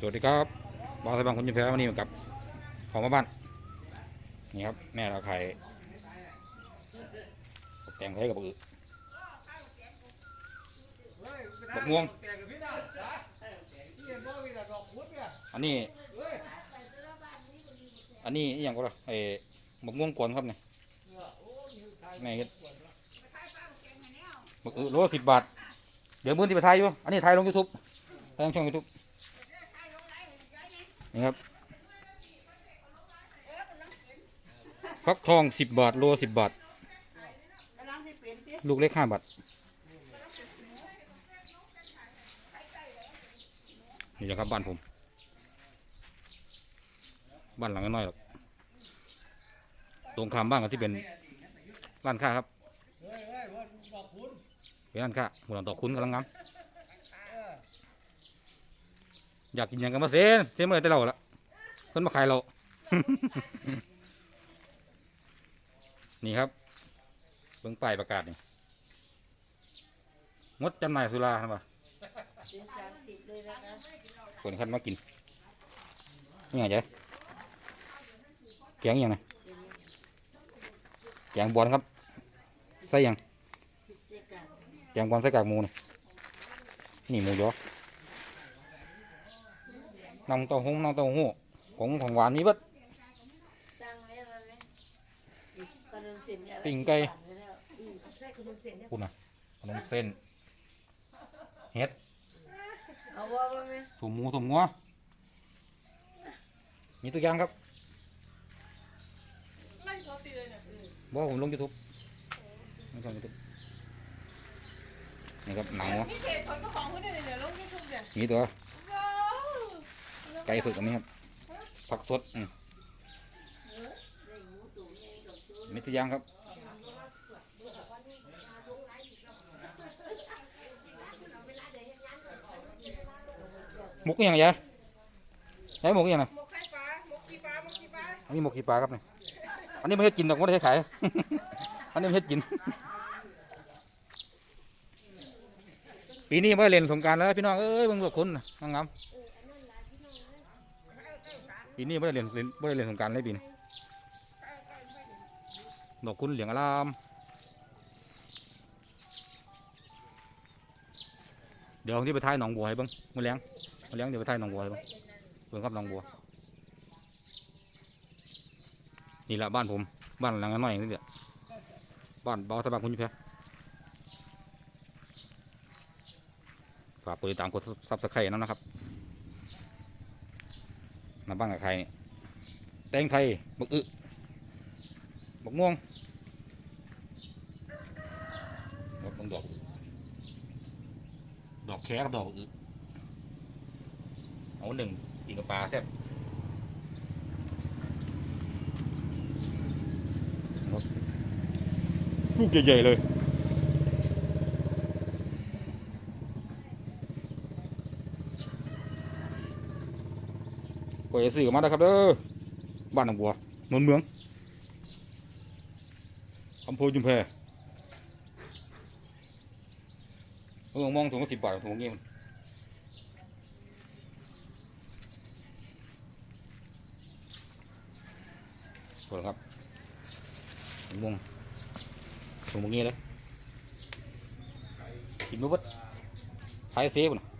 สวัสดีครับบอสไทยบางคนยินแพ้วันนี้มากับของมาบ้าน นี่ครับ แม่เราไข่แตงไทยกับบักอึบักม่วง อันนี้ อันนี้อย่างก็ละไอ้บักม่วงกวนครับเนี่ยแม่เฮ็ดบักอึโลสิบบาท เดี๋ยวมื้อที่ไปถ่ายอยู่ อันนี้ถ่ายลงยูทูบถ่ายลงช่องยูทูบ นะครับฟักทองสิบบาทโลสิบบาท ลูกเล็กห้าบาท นี่แหละครับบ้านผม บ้านหลังน้อยหรอกตรงข้ามบ้านกับที่เป็นร้านค้าครับเป็นร้านค้าหัวหลังต่อคุณกำลังงาม อยากกินหยังกันมาเซนเซนเมื่อแต่เราละเพิ่นมาขายเรา นี่ครับเบิ่งป้ายประกาศนี่งดจำหน่ายสุราครับว่าเป็นสามสิบเลยนะคะคนคันมากินนี่ไงจ๊แกงอหยังไงแกงบอลครับใส่หยังเด็กกัน แกงบอลใส่กากหมูนี่นี่หมูยอ น้ำเต้าหู้น้ำเต้าหู้ของของหวานมีเบัดจ้างไว้แล้วไหมขนมเส้นเนี่ยปิ้งไก่อืมใช่ขนมเส้นเนี่ยคุณนะขนมเส้นเฮ็ดเอาว่าว่าไหมสมหมูสมงัวมีตัวอย่างครับไล่ซอสตีเลยเนี่ยบอกผมลงยูทูบลงช่องยูทูบนี่ครับหนังวะนี่เพจของเจ้าของเขาเนี่ยเนี่ยลงยูทูบเนี่ยมีตัวว้าว ไก่ฝึกอันนี้ครับผักสดอืมมีตัวอย่างครับหมกอหย่างไรยายยายหมกอหย่างไรหมกไข่ปลาหมกขี้ปลาหมกขี้ปลาอันนี้หมกขี้ปลาครับเนี่ยอันนี้ไม่ให้กินหรอกไม่ได้ให้ขาย อันนี้ไม่ให้กิน ปีนี้ไม่ได้เล่นสงกรารแล้วพี่น้องเอ้ยเบิ่งพวกคุณน่ะงามๆ ปีนี้ไม่ได้เล่นเล่นไม่ได้เล่นสงการเลยปีนี้ดอกคุณเหลียงอารามเดี๋ยวที่ไปท้ายหนองบัวให้บิ่งมาเลี้ยงมาเลี้ยงเดี๋ยวไปท้ายหนองบัวให้บิ่งเบิ่งครับหนองบัวนี่แหละบ้านผมบ้านหลังน้อยอย่างนี้เดียบ้านเบาสบายคุณยิ่งแพ้ฝากกดติดตามกดซับสไครต์นั่นนะครับ มาบ้านกับใครเนี่ยแตงไทยบักอึบักม่วงบักดอกดอกแค่กับดอกบักอึเอาหนึ่งกินกับปลาแซ่บลูกใหญ่ๆเลย ปล่อยสื่อมาแล้วครับเด้อบ้านหนองบัวนนเมืองอำเภอจุมแพเออมองถุงละสิบบาทถุงเงี้ยมันกดครับถุงม่วงถุงมึงงี้เลยกินไม่เบดขายเสียบุนะ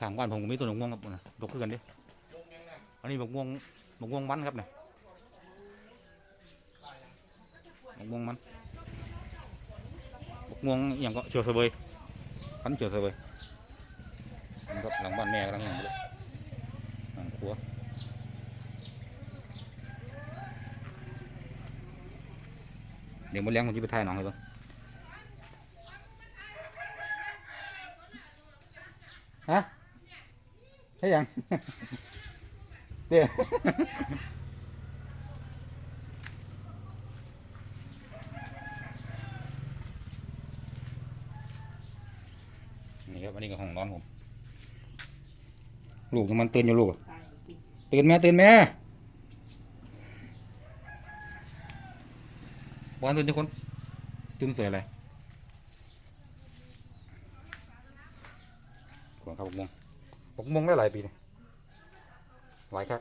ข้างบ้านผมก็มีต้นมะม่วงครับนะดกขึ้นกันดิอันนี้มะม่วงมะม่วงมันครับเนี่ยมะม่วงมันมะม่วงอย่างก็เชียวเสวยพันเชียวเสวยครับหลังบ้านแม่กำลังอย่างเลยหลังครัวเดี๋ยวมาเลี้ยงผมจะไปถ่ายหน้องให้บ้าง ใช่ยังเดี๋ยวนี่ครับอันนี้ก็ห้องนอนผมลูกมันตื่นอยู่ลูกตื่นแม่ตื่นแม่บ้านตื่นทุกคนตื่นสวยอะไรขวางข้าวบุ้ง กมงได้หลายปีเลยหลายครับ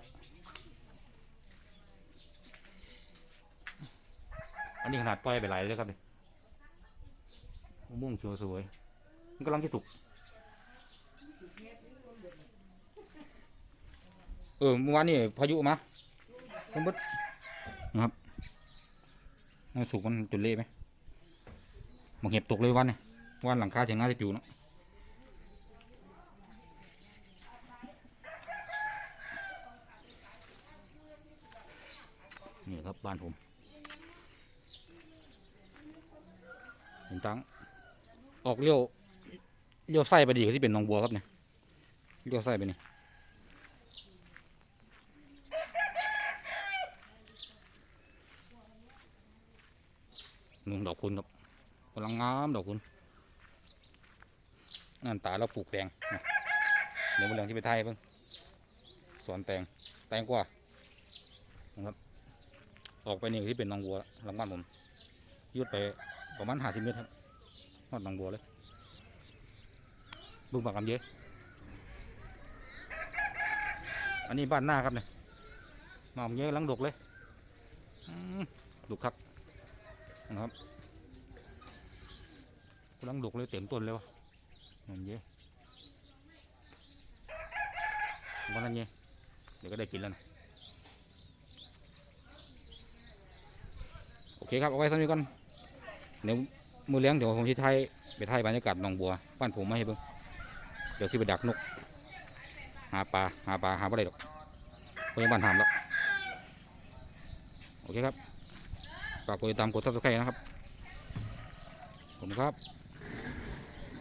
อันนี้ขนาดปล่อยไปหลายเลยครับเนี่ยม่วงเขียวสวย มันกำลังจะสุก เออเมื่อวานนี่พายุมาทั้งหมดนะครับมันสุกมันจนเละไหมมันเห็บตกเลยวันนี่ยวันหลังคาเฉียงหน้าจะจูเนาะ นี่ครั บ้านผมเห็นตังออกเลี้ยวเลี้ยวไส้ไปดีก็ที่เป็นหนองบัวครับเนี่ยเลี้ยวไส้ไปนี่นุ่งดอกคุณครับกำลังงามดอกคุณนั่นตาเราปลูกแตงเดี๋ยววันหลังที่ไปไทยเพิ่งสอนแตงแตงกว่านะครับ ออกไปนี่ที่เป็นหนองบัวหลังบ้านผมยืดไปประมาณห้าสิบเมตรครับทอดหนองบัวเลยบึงปากกำเยอะอันนี้บ้านหน้าครับเนี่ยหนองเยอะหลังดกเลยดกคักนะครับกำลังดกเลยเต็มต้นเลยวะหนองเยอะวันนั้นเยอะเดี๋ยวก็ได้กินแล้วนะ โอ เคครับ เอาไว้เท่านี้ก่อนเดี๋ยวมือเลี้ยงเดี๋ยวผมที่ไทยไปไทยบรรยากาศหนองบัวบ้านผมมาให้เบิ่งเดี๋ยวสิไปดักนก หาปลาหาปลาหาปลาอะไรดอกพยาบาลถามแล้วโอเคครับฝากกดติดตามกดซับสไครต์นะครับขอบคุณครับ